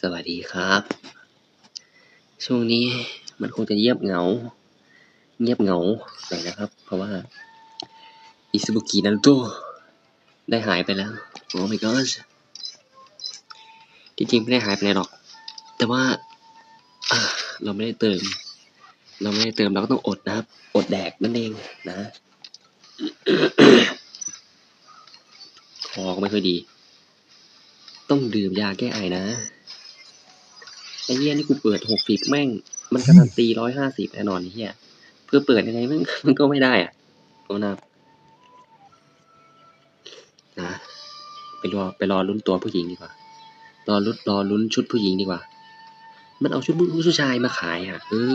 สวัสดีครับ ช่วงนี้มันคงจะเงียบเหงา เงียบเหงาหน่อยนะครับ เพราะว่าอิซุบุกินารุโตได้หายไปแล้ว โอ้ my god จริงๆไม่ได้หายไปไหนหรอก แต่ว่าอ่าเราไม่ได้เติม เราไม่ได้เติมเราก็ต้องอดนะครับ อดแดกนั่นเองนะคอก็ไม่ค่อยดี ต้องดื่มยาแก้ไอนะ ไอ้เหี้ยนี่กูเปิดหกสิบแม่ง มันการันตีร้อยห้าสิบแน่นอนไอ้เหี้ยเพื่อเปิดยังไงมันมันก็ไม่ได้อะโอ้นะนะไปรอไปรอลุ้นตัวผู้หญิงดีกว่า รอลุ้นรอลุ้นชุดผู้หญิงดีกว่า มันเอาชุดผู้ชายมาขายอะเออ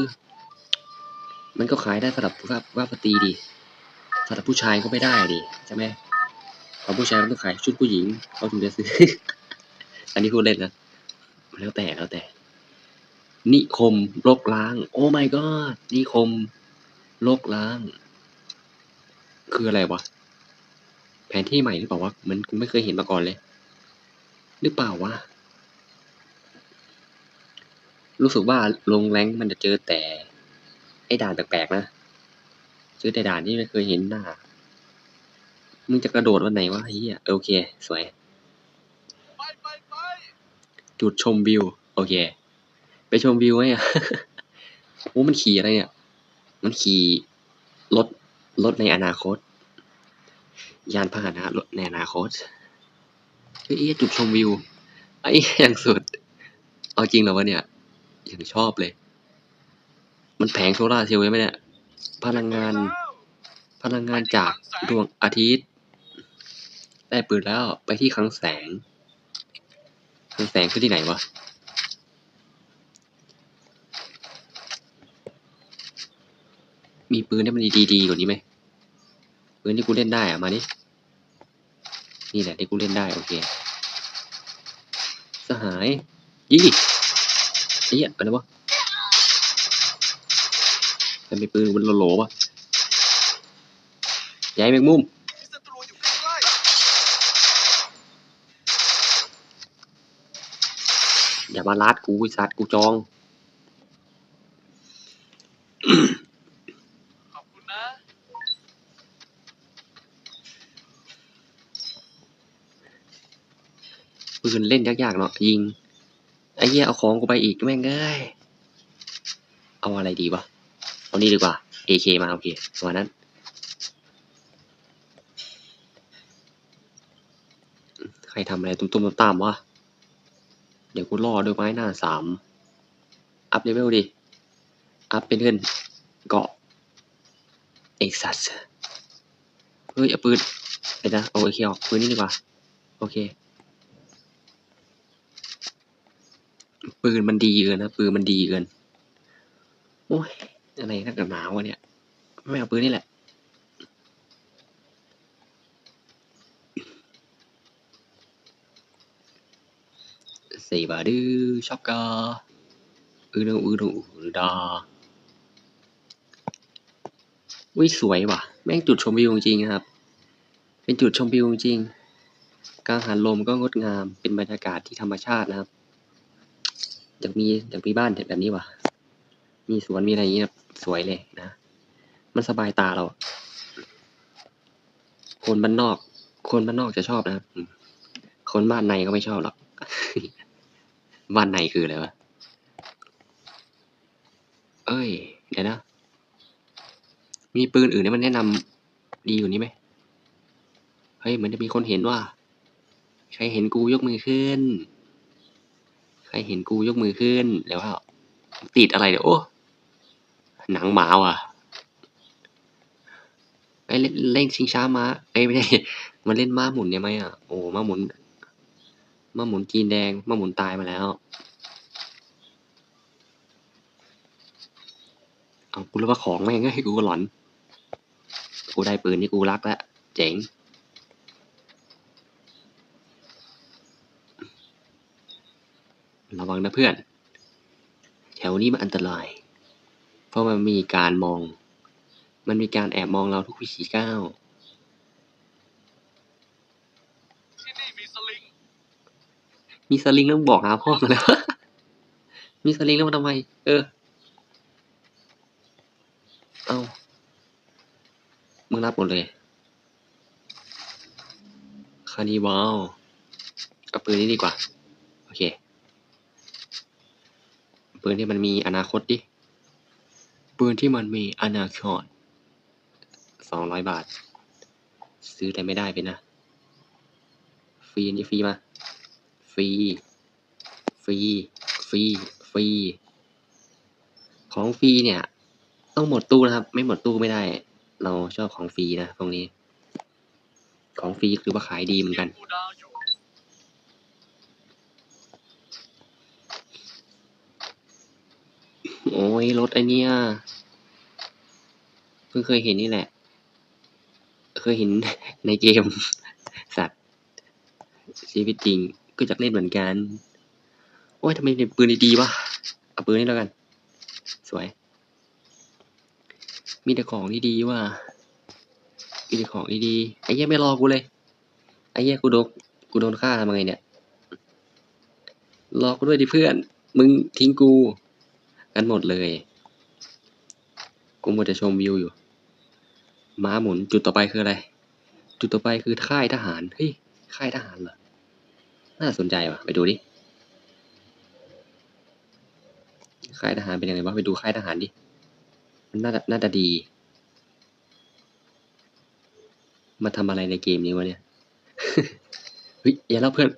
มันก็ขายได้สำหรับว่าว่าปตีดีสำหรับผู้ชายก็ไม่ได้ดิใช่ไหมเพราะผู้ชายมันต้องขายชุดผู้หญิงเขาถึงจะซื้อ อันนี้พูดเล่นนะแล้วแต่แล้วแต่ นิคมลกล้าง โอ้ my god นิคมลกล้าง คืออะไรวะ แผนที่ใหม่หรือเปล่าวะเหมันกูไม่เคยเห็นมาก่อนเลย หรือเปล่าวะ รู้สึกว่าลงแรงมันจะเจอแต่ ไอ้ด่านแปลกๆนะเจอแต่ด่านที่ไม่เคยเห็นหน้า มึงจะกระโดดวันไหนวะเหี้ยโอเค สวย จุดชมวิว โอเค ไปชมวิวไหมอะโอ้มันขี่อะไรเนี่ย มันขี่รถรถในอนาคต ยานพาหนะรถในอนาคตเฮ้ยจุดชมวิว ไอ้อย่างสุด เอาจริงเหรอวะเนี่ยย่างชอบเลย มันแผงโซล่าร์เซลล์ใช่ไหมเนี่ย พลังงาน พลังงานจากดวงอาทิตย์ ได้ปืนแล้วไปที่คลังแสงคลังแสงคือที่ไหนวะ มีปืนที่มันดีๆกว่านี้ไหมปืนที่กูเล่นได้อะมาดินี่แหละที่กูเล่นได้โอเคสหายยิงดิไอ้เหี้ยอะไรวะมันมีปืนมันโหลๆวะย้ายแมงมุมอยู่ใกล้อย่ามาลาดกูไอ้สัตว์กูจอง ๆขอบคุณนะ ปืนเล่นยากๆเนาะยิงไอ้เหี้ยเอาของกูไปอีกแม่งเอ้ยเอาอะไรดีวะเอานี่ดีกว่า AK มาโอเคประมาณนั้นใครทำอะไรตุ้มๆตามๆวะเดี๋ยวกูล่อด้วยไม้หน้าสามอัพเลเวลดิ อัพเป็นเงินเกาะเอกสัสเฮ้ยเอาปืนเดี๋ยวนะเอาโอเคออกปืนนี่ดีกว่า โอเค ปืนมันดีเกินนะปืนมันดีเกินโอ้ยอะไรนักหนาวะเนี่ย ไม่เอาปืนนี่แหละสี่บาดื้อช็อกกอือดงอือดงอือดาวิสวยว่ะ แม่งจุดชมวิวจริงนะครับ เป็นจุดชมวิวจริงกลางหันลมก็งดงาม เป็นบรรยากาศที่ธรรมชาตินะครับ อยากมีอยากมีบ้านแบบนี้ว่ะ มีสวนมีอะไรอย่างเงี้ยสวยเลยนะ มันสบายตาเรา คนบ้านนอก คนบ้านนอกจะชอบนะครับ คนบ้านในก็ไม่ชอบหรอก บ้านในคืออะไรวะ เอ้ย เดี๋ยวนะ มีปืนอื่นที่มันแนะนำดีกว่นี้ไหมเฮ้ยเหมือนจะมีคนเห็นว่า ใครเห็นกูยกมือขึ้น ใครเห็นกูยกมือขึ้นแล้วว่าติดอะไรเดี๋ยวโอ้หนังหมาว่ะไปเล่นเล่นชิงช้าม้าเอ้ไม่ได้มาเล่นม้าหมุนเนี่ยไหมอะโอ้ม้าหมุนม้าหมุนจีนแดงม้าหมุนตายมาแล้วเอากูรู้ว่าของแม่งให้กูก็หลอน กูได้ปืนที่กูรักแล้วเจ๋ง ระวังนะเพื่อน แถวนี้มันอันตราย เพราะมันมีการมอง มันมีการแอบมองเราทุกวิถีก้าวที่นี่มีสลิง มีสลิงแล้วมึงบอกหาพ่อมาแล้ว มีสลิงแล้วมาทำไม เออ เอามึงรับหมดเลยคานิวาลเอาปืนนี้ดีกว่า โอเค ปืนที่มันมีอนาคตดิ ปืนที่มันมีอนาคตสองร้อยบาท ซื้อแต่ไม่ได้ไปนะ ฟรีนี่ฟรีมา ฟรี ฟรี ฟรี ฟรี ของฟรีเนี่ย ต้องหมดตู้นะครับ ไม่หมดตู้ไม่ได้ เราชอบของฟรีนะตรงนี้ ของฟรีคือว่าขายดีเหมือนกัน กูดาวอยู่ โอ้ยรถไอเนี้ยเพิ่งเคยเห็นนี่แหละ เคยเห็นในเกม สัตว์ชีวิตจริงก็จะเล่นเหมือนกัน โอ้ยทำไมเล่นปืนดีๆวะ เอาปืนนี้แล้วกัน สวย มีแต่ของดีๆว่ะมีแต่ของดีๆไอ้เหี้ยไม่รอกูเลย ไอ้เหี้ยกูโดนกูโดนฆ่าทำไงเนี่ย รอกูด้วยดิเพื่อน มึงทิ้งกู กันหมดเลย กูมัวแต่ชมวิวอยู่ ม้าหมุนจุดต่อไปคืออะไร จุดต่อไปคือค่ายทหาร เฮ้ย ค่ายทหารเหรอ น่าสนใจว่ะ ไปดูดิ ค่ายทหารเป็นยังไงวะ ไปดูค่ายทหารดิ มันน่าจะน่าจะดี มาทำอะไรในเกมนี้วะเนี่ย เฮ้ยอย่าเล่าเพื่อน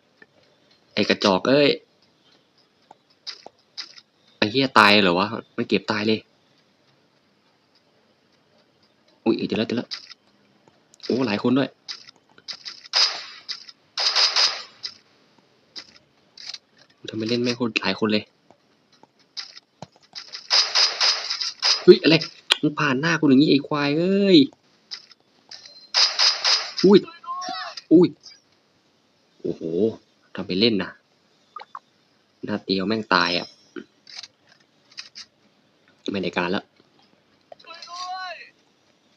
ไอ้กระจอกเอ้ย เหี้ยตายเหรอวะ มันเก็บตายเลย อุ้ยเจอแล้วเจอแล้วโอ้หลายคนด้วย ทำไมเล่นแม่งคนหลายคนเลยเฮ้ยอะไรมึงผ่านหน้ากูอย่างนี้ไอ้ควายเอ้ย อุ้ย อุ้ย โอ้โหทำไปเล่นนะหน้าเตียวแม่งตายอะ ไม่ได้การแล้ว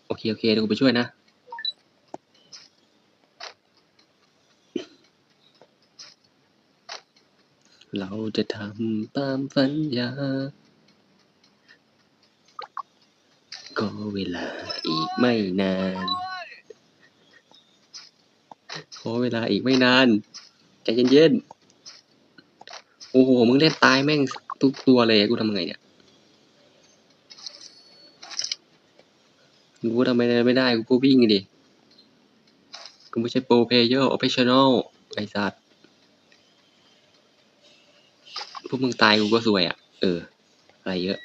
โอเค โอเคเดี๋ยวกูไปช่วยนะ เราจะทำตามสัญญา ก็เวลาอีกไม่นานขอเวลาอีกไม่นาน ใจเย็นๆ โอ้โห มึงเล่นตายแม่งทุกตัวเลย กูทำไงเนี่ย กูทำไมไม่ได้กูก็วิ่งดิกูไม่ใช่โปรเพเยอร์ออฟฟิเชียลไอ้สัตว์พวกมึงตายกูก็สวยอะ เออ อะไรเยอะ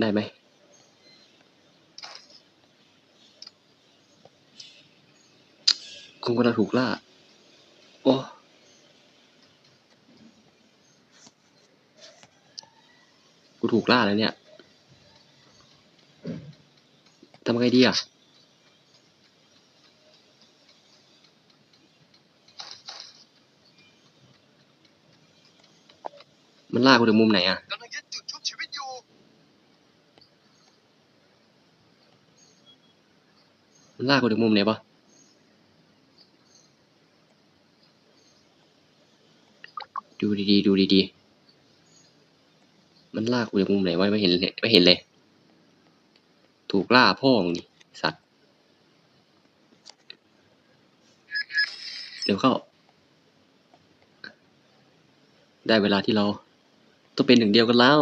ได้ไหมกูกำลังถูกล่า โอ้กูถูกล่าแล้วเนี่ย ทำไงดีอะมันลากกูถึงมุมไหนอะกำลังยึดจุดชุบชีวิตอยู่ มันลากกูถึงมุมไหนปะดูดีๆดูดีๆมันลากกูถึงมุมไหนวะไม่เห็นเลยไม่เห็นเลยถู กล่าพ่อมึงนี่สัตว์เดี๋ยวเข้า ได้เวลาที่เราต้องเป็นหนึ่งเดียวกันแล้ว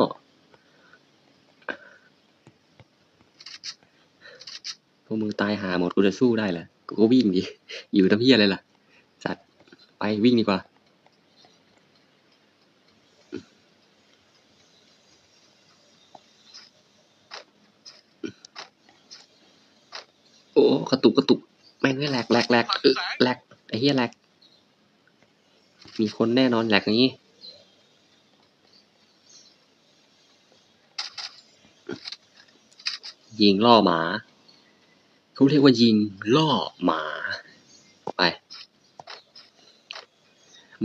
พวกมึงตายหาหมดกูจะสู้ได้เหรอกูก็วิ่งดิ อยู่ทำเพี้ยอะไรล่ะ สัตว์ ไปวิ่งดีกว่า โอ้กระตุกกระตุกแม่งไม่แหลกแหลกแหลกเออแหลกไอ้เหี้ยแหลกมีคนแน่นอนแหลกอย่างนี้ยิงล่อหมาเขาเรียกว่ายิงล่อหมาไป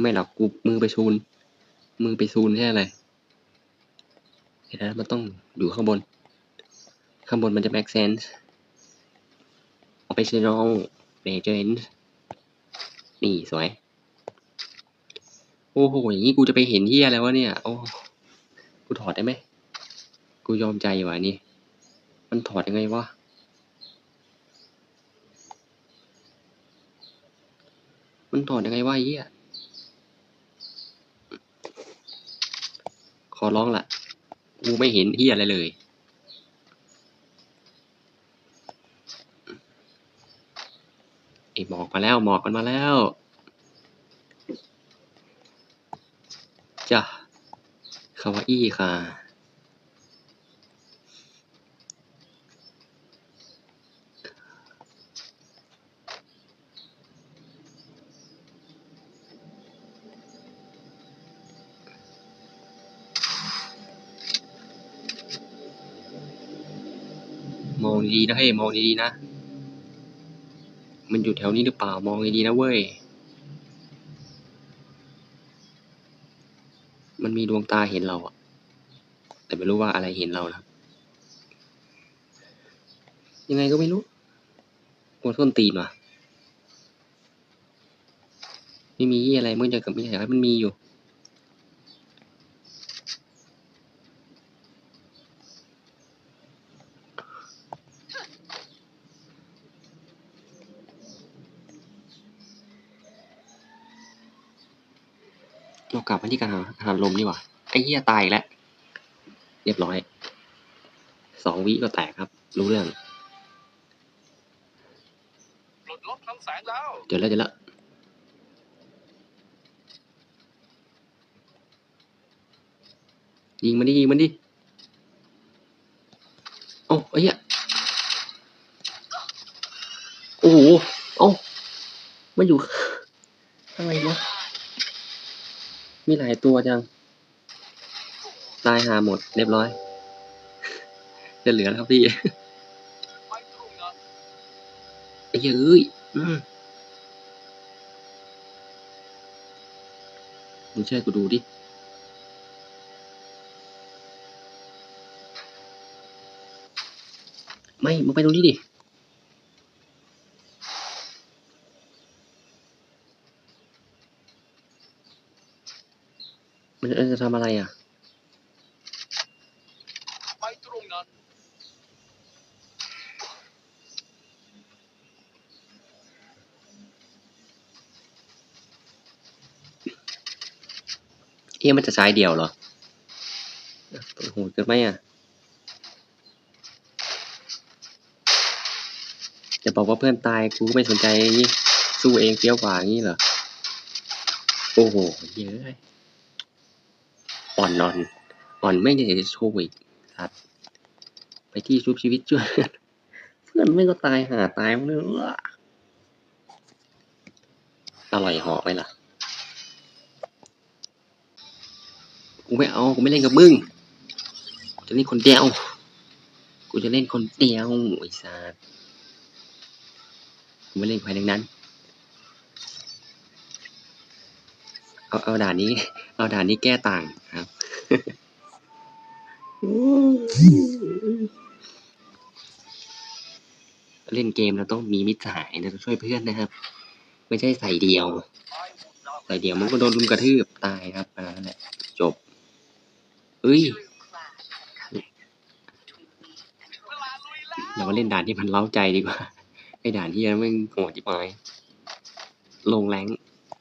ไม่หรอกกูมือไปชูนมือไปซูนแค่อะไรเห็นไหมมันต้องอยู่ข้างบน ข้างบนมันจะ make sense วยโอ้อ้โห อย่างนี้กูจะไปเห็นเฮียอะไรวะเนี่ย โอ้ กูถอดได้ไหม กูยอมใจว่ะนี่ มันถอดยังไงวะ มันถอดยังไงวะเฮียขอร้องละกูไม่เห็นเฮียอะไรเลย อ้หมอกมาแล้วหมอกกันมาแล้วจ้ะคาวาอี้ค่ะมองดีๆนะเฮ้ยมองดีๆนะ มันอยู่แถวนี้หรือเปล่า มองดีๆนะเว้ย มันมีดวงตาเห็นเราอะแต่ไม่รู้ว่าอะไรเห็นเรานะยังไงก็ไม่รู้กวนส้นตีนว่ะไม่มีอะไรมึงจะกับมีอะไรมันมีอยู่ เรากลับมาที่การหาหาลมดีกว่าไอ้เหี้ยตายอีกแล้วเรียบร้อยสองวิก็แตกครับ รู้เรื่องปลดล็อกทางแสงแล้วเจอแล้วเจอแล้วยิงมันดิยิงมันดิเอ้าไอ้เหี้ยโอ้โหเอ้ามันอยู่อะไรวะ มีหลายตัวจัง ตายหาหมดเรียบร้อย จะเหลือแล้วครับพี่ไอ้เยเอ้ยอืมมึงช่วยกูดูดิไม่มึงไปตรงนี้ดิ เออจะทำอะไรอะ ไปตรงนั้น เอ๊ะมันจะใช้เดียวเหรอโอ้โหเกินไหมอะจะบอกว่าเพื่อนตายกูก็ไม่สนใจนี่สู้เองเฟี้ยวกว่างี้เหรอ โอ้โห เยอะ อ่อนนอนอ่อนไม่อยากจะโชว์อีกสัตว์ไปที่ชุบชีวิตช่วยเพื่อนไม่ก็ตายหาตายมเลยอร่อยหอไหมล่ะกูไม่เอากูไม่เล่นกับมึงกูจะเล่นคนเดียวกูจะเล่นคนเดียวไอ้สัสกูไม่เล่นใครทั้งนั้น เอาเอาด่านนี้ เอาด่านนี้แก้ต่างครับเล่นเกมเราต้องมีมิตรสหายนะช่วยเพื่อนนะครับ ไม่ใช่ใส่เดียว ใส่เดียวมันก็โดนลุมกระทืบตายครับอันนั้นแหละจบเอ้ยเวลาลุยแล้วเรามาเล่นด่านที่มันเล้าใจดีกว่าไอ้ด่านที่ยังไม่งโหดจิ๋ปลงแรง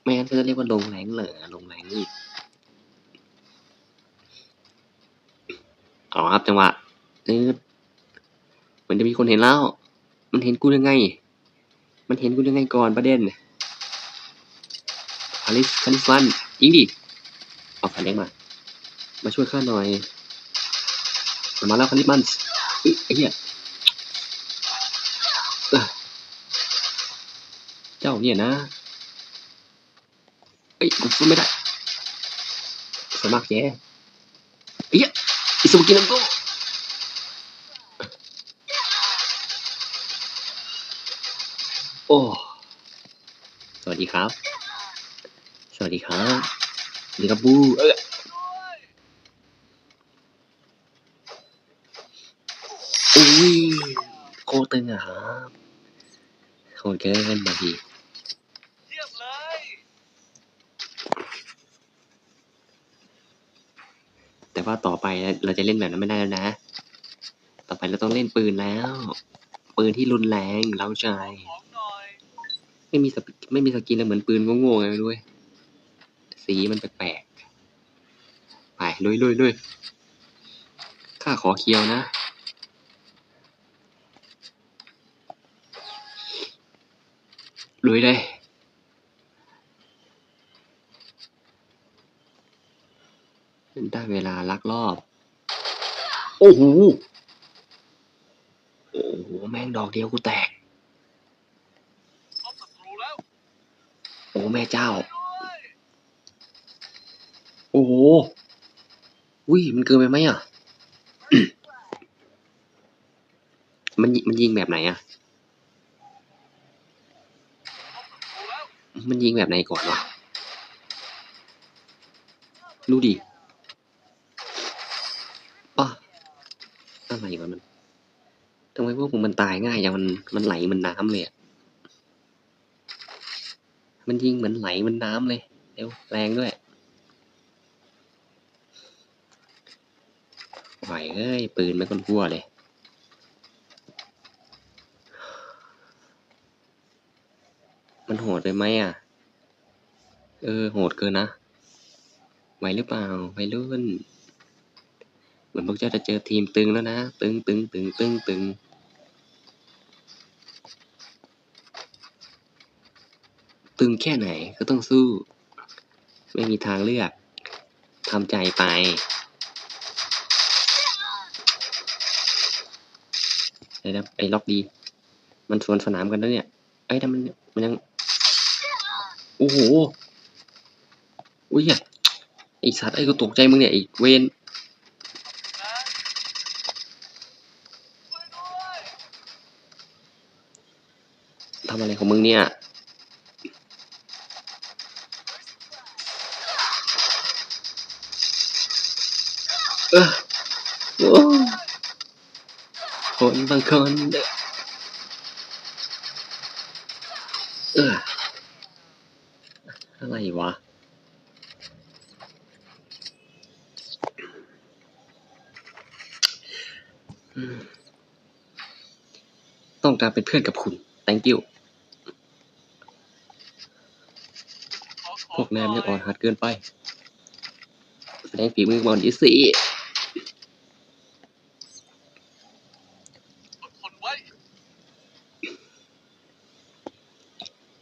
ไม่งั้นก็จะเรียกว่าลงแรงเหรอลงแรงอีกเอาครับจังหวะนืดเหมือนจะมีคนเห็นแล้ว มันเห็นกูยังไง มันเห็นกูยังไงก่อนประเด็นคาริสคาริสวันยิงดิเอาคันเล็กมา มาช่วยข้าหน่อย มาแล้วคาริสมันเอ้ยไอ้เหี้ยเจ้าเนี่ยนะ เอ้ยกูสู้ไม่ได้สวยมากแย่เอ้ยอิสุกินังโกโอ้ สวัสดีครับ สวัสดีครับดีครับบูเออด้วยอุ้ยโคตรตึงอะครับโคตรเกินบางที เยี่ยมเลย ว่าต่อไปเราจะเล่นแบบนั้นไม่ได้แล้วนะ ต่อไปเราต้องเล่นปืนแล้ว ปืนที่รุนแรงเล้าใช่ไม่มีสไม่มีสกินเลยเหมือนปืนโง่ๆไงไม่รู้วยสีมันแปลกๆไปลุยลุยลุยข้าขอเคียวนะลุยเลย ได้เวลาลักลอบ โอ้โห โอ้โห แม่งดอกเดียวกูแตกพบศัตรูแล้วโอ้แม่เจ้าด้วยโอ้โหอุ้ยมันเกินไปไหมอะ มันยิมันยิงแบบไหนอะพบศัตรูแล้วมันยิงแบบไหนก่อนวะดูดิป้า อะไรวะมันทำไมพวกผมมันตายง่ายอย่างมันมันไหลมันน้ำเลยอะมันยิงเหมือนไหลมันน้ำเลยเร็วแรงด้วยไหวเอ้ยปืนไม่คนพัวเลยมันโหดไปไหมอะ เออ โหดเกินนะไหวหรือเปล่าวัยรุ่น มือนพวกเจ้าจะเจอทีมตึงแล้วนะ ตึงตึงตึงตึงตึงตึงแค่ไหนก็ต้องสู้ ไม่มีทางเลือกทำใจไป ไอ้นะไอ้ล็อกดี มันสวนสนามกันแล้วเนี่ย ไอ้ยแต่มันมันยัง โอ้โห อุ้ยอะไอสัตว์ไอ้กูตกใจมึงเนี่ยไอ้เวน นะช่วยด้วย ทำอะไรของมึงเนี่ยเออโอ้คนบางคนเอออะไรวะต้องการเป็นเพื่อนกับคุณ thank you ขอข พว กแนมยังอ่อนหัดเกินไปแสดงฝีมือก่อนดิสิอดทนไว้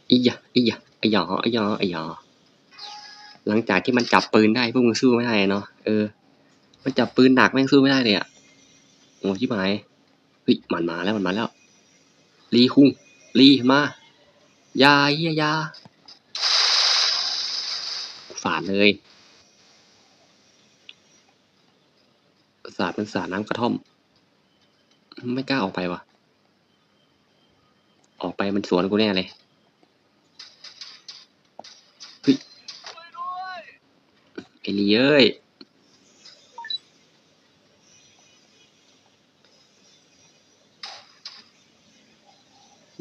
อีหยะอีหยะไอหยอไอหยอไอหยอหลังจากที่มันจับปืนได้พวกมึงสู้ไม่ได้เนาะเออ มันจับปืนหนักแม่งสู้ไม่ได้เลยอะโอ้ชิบหายเฮ้ยมันมาแล้วมันมาแล้ว ลีคุงลีมา ยาเฮียยาาดเลยสาดมันสาดน้ำกระท่อม ไม่กล้าออกไปวะออกไปมันสวนกูแน่เลยช่วยด้ยไอ้ลีเอ้ย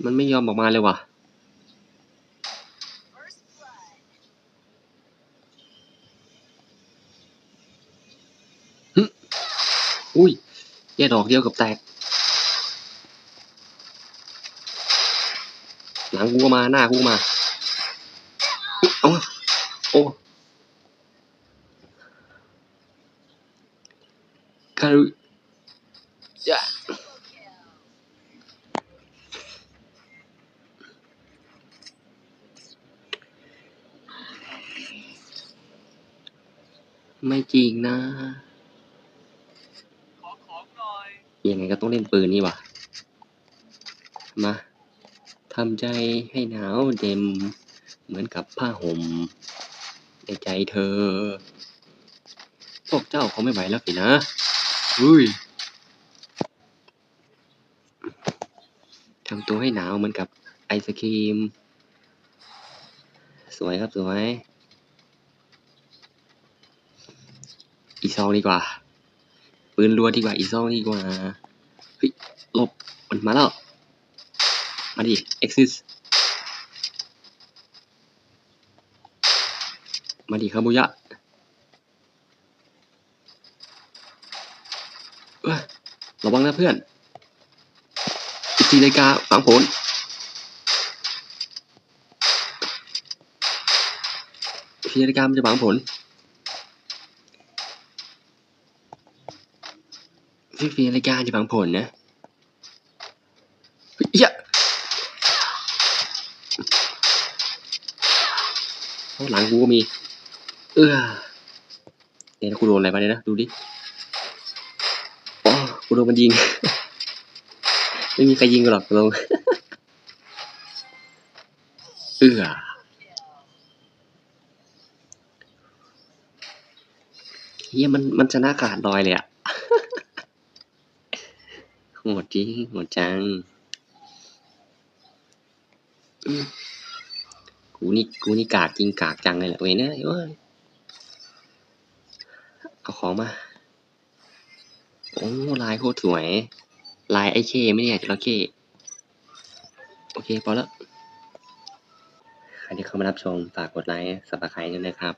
มันไม่ยอมออกมาเลยว่ะ หึอุ้ย แย่ดอกเดียวกับแตก หลังกูก็มาหน้ากูมาอุ๊ยเอาโอ้คารุยะไม่จริงนะ ขอของหน่อ ยังไงก็ต้องเล่นปืนนี่วะมาทำใจให้หนาวเย็นเหมือนกับผ้าห่มในใจเธอ พวกเจ้าเขาไม่ไหวแล้วสินะอุ้ยทำตัวให้หนาวเหมือนกับไอศครีม สวยครับสวย อีซองดีกว่า ปืนรัวดีกว่าอีซองดีกว่าเฮ้ยหลบมันมาแล้วมาดิ exit มาดิคาบุยะระวังนะเพื่อนอีกทีนาฬิกาฝังผลอีกทีนาฬิกามันจะฝังผล อีกทีนาฬิการจะฝังผลนะเยเหี้ยข้างหลังกูก็มี เออเดี๋ยวกูโดนอะไรมาเนี่ยนะ ดูดิอ๋อกูโดนมันยิง ไม่มีใครยิงกูหรอกลงเอื้อเฮียมันมันชนะขาดลอยเลยอะ โหดจริงโหดจัง กูนี่กูนี่กากจริงกากจังเลยแหละเว้ยนะเว้ยเอาของมา โอ้ลายโคตรสวย ลายไอเคไหมเนี่ยจระเข้โอเคพอแล้วใครที่เข้ามารับชมฝากกดไลค์สับสไครต์ด้วยนะครับ